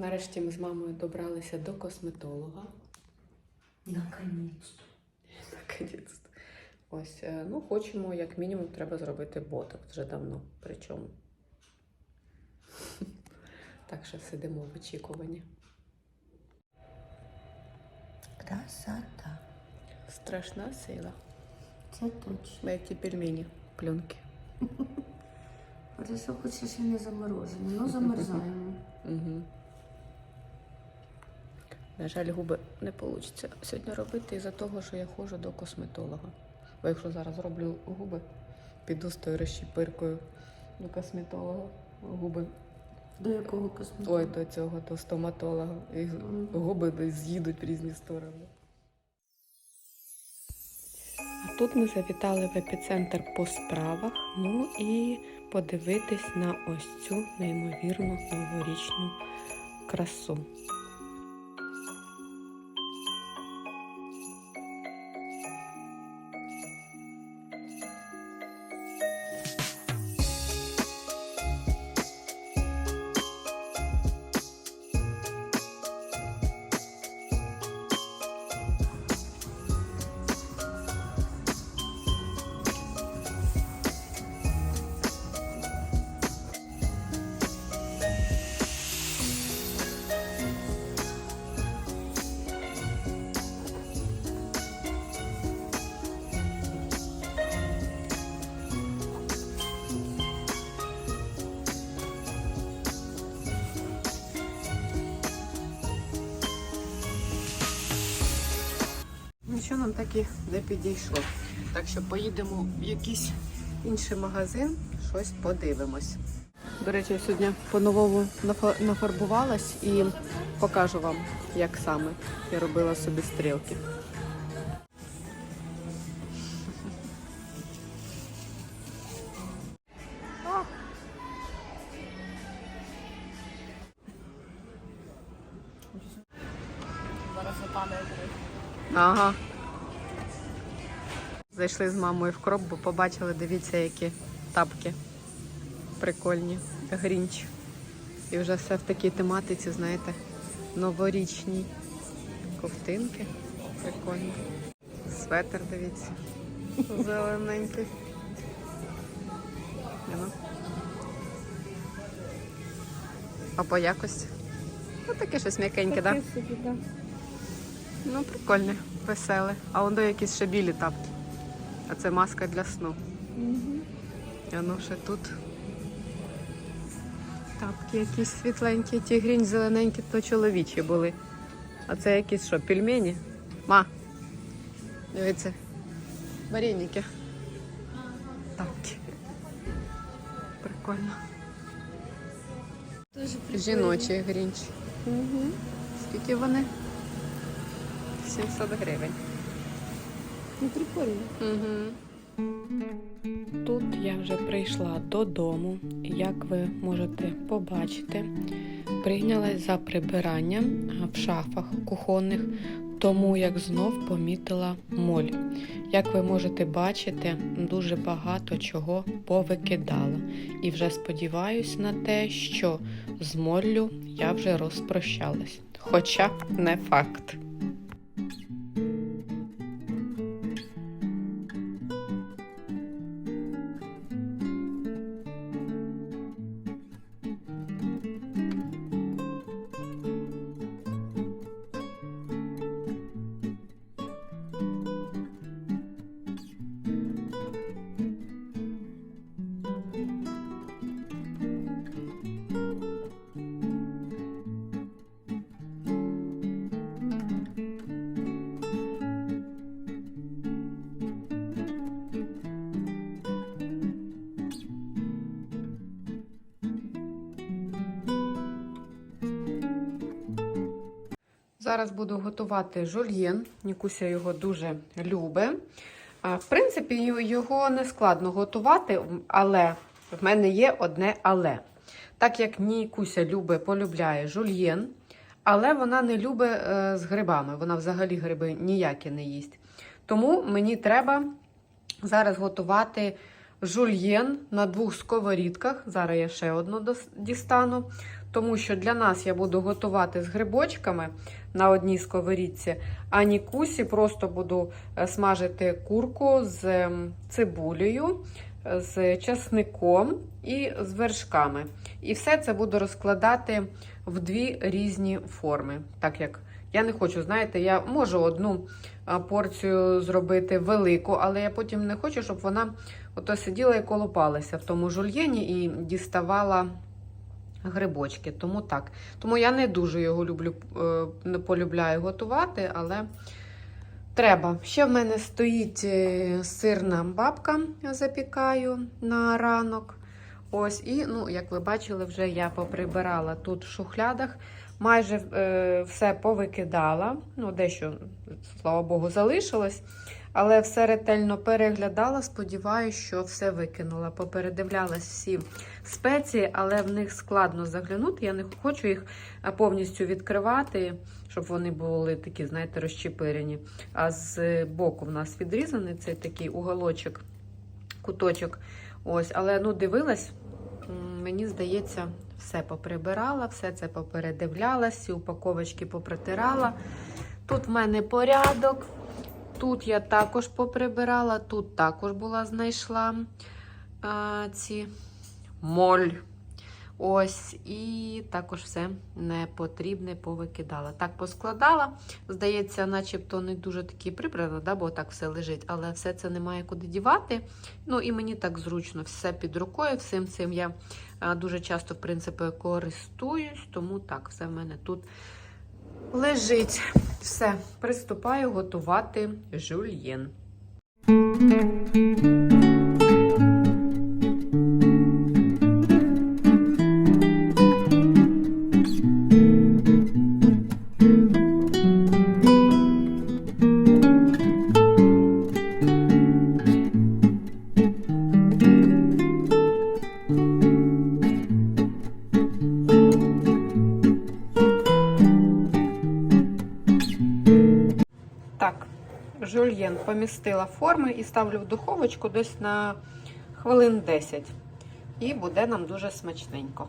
Нарешті ми з мамою добралися до косметолога. Наконец-то. Наконець. Ось, е, ну, хочемо, як мінімум, треба зробити боток вже давно. Причому. Так що сидимо в очікуванні. Красота. Страшна сила. Це точно. Як ті пельмені, плюнки. А ти що хочеш і не заморожені? Ну, замерзаємо. На жаль, губи не вийде сьогодні робити із-за того, що я ходжу до косметолога. Бо якщо зараз роблю губи, піду з тою розщіпиркою до косметолога. Губи До якого косметолога? Ой, до цього, до стоматолога. І губи з'їдуть в різні сторони. А тут ми завітали в епіцентр по справах. Ну і подивитись на ось цю неймовірну новорічну красу. Нічого нам так і не підійшло. Так що поїдемо в якийсь інший магазин, щось подивимось. До речі, я сьогодні по-новому нафарбувалась і покажу вам, як саме я робила собі стрілки. Ага. Зайшли з мамою в кроп, бо побачили, дивіться, які тапки прикольні. Грінч. І вже все в такій тематиці, знаєте, новорічній. Ковтинки. Прикольні. Светер, дивіться. Зелененький. Ну. А по якості? Ну таке щось м'якеньке, так? Да? Ну, прикольне, веселе. А воно якісь ще білі тапки. А це маска для сну. А ну ще тут. Тапки якісь світленькі, ті грінь зелененькі, то чоловічі були. А це якісь що, пельмені? Ма. Дивіться. Вареники. Тапки. Прикольно. Дуже Жіночий грінч. Угу. Скільки вони? 700 гривень. Ну, прикольно. Угу. Тут я вже прийшла додому. Як ви можете побачити, прийнялась за прибирання в шафах кухонних, тому як знов помітила моль. Як ви можете бачити, дуже багато чого повикидала. І вже сподіваюсь на те, що з моллю я вже розпрощалась. Хоча не факт. Зараз буду готувати жульєн. Нікуся його дуже любить. В принципі, його не складно готувати, але в мене є одне але. Так як Нікуся любить, полюбляє жульєн, але вона не любить е, з грибами. Вона взагалі гриби ніякі не їсть. Тому мені треба зараз готувати жульєн на двох сковорідках. Зараз я ще одну дістану. Тому що для нас я буду готувати з грибочками на одній сковорідці, а Нікусі просто буду е, смажити курку з цибулею, е, з часником і з вершками. І все це буду розкладати в дві різні форми. Так як я не хочу, знаєте, я можу одну порцію зробити велику, але я потім не хочу, щоб вона ото сиділа і колупалася в тому жульєні і діставала грибочки. Тому так. Тому я не дуже його люблю, е, не полюбляю готувати, але треба. Ще в мене стоїть е, сирна бабка, я запікаю на ранок. Ось, і, ну, як ви бачили, вже я поприбирала тут в шухлядах. Майже е, все повикидала. Ну, дещо, слава Богу, залишилось. Але все ретельно переглядала. Сподіваюся, що все викинула. Попередивлялась всі спеції, але в них складно заглянути. Я не хочу їх повністю відкривати, щоб вони були такі, знаєте, розчепирені. А з боку в нас відрізаний цей такий уголочок, куточок. Ось, але ну, дивилась, мені здається, все поприбирала, все це попередивлялась, всі упаковочки попритирала. Тут в мене порядок. Тут я також поприбирала, тут також була знайшла а, ці моль. Ось, і також все непотрібне повикидала. Так поскладала. Здається, начебто не дуже такі прибрано, да, бо так все лежить, але все це немає куди дівати. Ну і мені так зручно, все під рукою. Всім цим я дуже часто, в принципі, користуюсь, тому так, все в мене тут лежить. Все, приступаю готувати жульєн. Жульєн помістила форми і ставлю в духовочку десь на хвилин 10. І буде нам дуже смачненько.